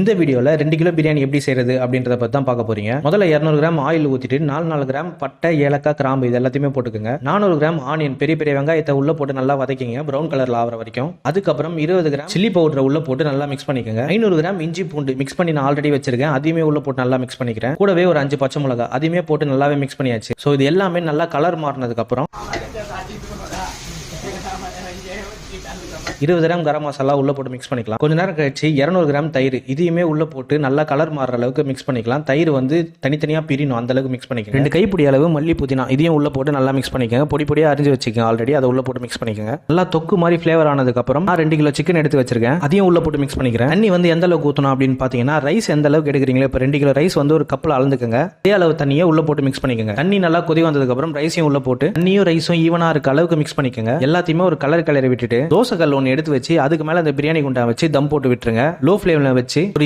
இந்த வீடியோவில் ரெண்டு கிலோ பிரியாணி எப்படி செய்யறது அப்படின்றத பற்றி தான் பார்க்க போறீங்க. முதல்ல இரநூறு கிராம் ஆயில் ஊற்றிட்டு நாலு நாலு கிராம் பட்டை ஏலக்காய் கிராம்பு இது எல்லாத்தையுமே போட்டுக்கோங்க. நானூறு கிராம் ஆனியன் பெரிய பெரிய வெங்காயத்தை உள்ள போட்டு நல்லா வதக்கிங்க. ப்ரௌன் கலர்ல ஆகிற வரைக்கும். அதுக்கப்புறம் இருபது கிராம் சில்லி பவுடரை உள்ள போட்டு நல்லா மிக்ஸ் பண்ணிக்கோங்க. ஐநூறு கிராம் இஞ்சி பூண்டு மிக்ஸ் பண்ணி நான் ஆல்ரெடி வச்சிருக்கேன். அதையுமே உள்ள போட்டு நல்லா மிக்ஸ் பண்ணிக்கிறேன். கூடவே ஒரு அஞ்சு பச்சை மிளகா அதையுமே போட்டு நல்லாவே மிக்ஸ் பண்ணியாச்சு. ஸோ இது எல்லாமே நல்லா கலர் மாறினதுக்கு அப்புறம் இருபது கிராம் கரம் மசாலா உள்ள போட்டு மிக்ஸ் பண்ணிக்கலாம். கொஞ்ச நேரம் கழிச்சு இரநூறு கிராம் தயிர் இதையுமே உள்ள போட்டு நல்லா கலர் மாறுற அளவுக்கு மிக்ஸ் பண்ணிக்கலாம். தயிர் வந்து தனித்தனியா பிரினும் அந்த அளவுக்கு மிக்ஸ் பண்ணிக்கங்க. ரெண்டு கைப்பிடி அளவு மல்லி புதினா இதையும் உள்ள போட்டு நல்லா மிக்ஸ் பண்ணிக்கோங்க. பொடி பொடியா அரிஞ்சு வச்சுக்கோங்க ஆல்ரெடி அதை உள்ள போட்டு மிக்ஸ் பண்ணிக்கோங்க. நல்லா தொக்கு மாதிரி ஃபிளேவர் ஆனதுக்கு அப்புறம் நான் ரெண்டு கிலோ சிக்கன் எடுத்து வச்சிருக்கேன். அதையும் உள்ள போட்டு மிக்ஸ் பண்ணிக்கிறேன். தண்ணி வந்து எந்த அளவுக்கு ஊற்றணும் அப்படின்னு பார்த்தீங்கன்னா ரைஸ் எந்த அளவுக்கு எடுக்கிறீங்களோ இப்போ ரெண்டு கிலோ ரைஸ் வந்து ஒரு கப்பில் அளந்துக்கங்க. அதே அளவு தண்ணியை உள்ள போட்டு மிக்ஸ் பண்ணிக்கோங்க. தண்ணி நல்லா கொதி வந்ததுக்கு அப்புறம் ரைஸையும் உள்ள போட்டு தண்ணியும் ரைஸும் ஈவனா இருக்க அளவுக்கு மிக்ஸ் பண்ணிக்கோங்க. எல்லாத்தையுமே ஒரு கலர் கலரை விட்டுட்டு தோசை கல் ஒன்று எடுத்து வச்சு அதுக்கு மேலே அந்த பிரியாணி குண்டா வச்சு தம் போட்டு விட்டுருங்க. லோ ஃப்ளேமில் வச்சு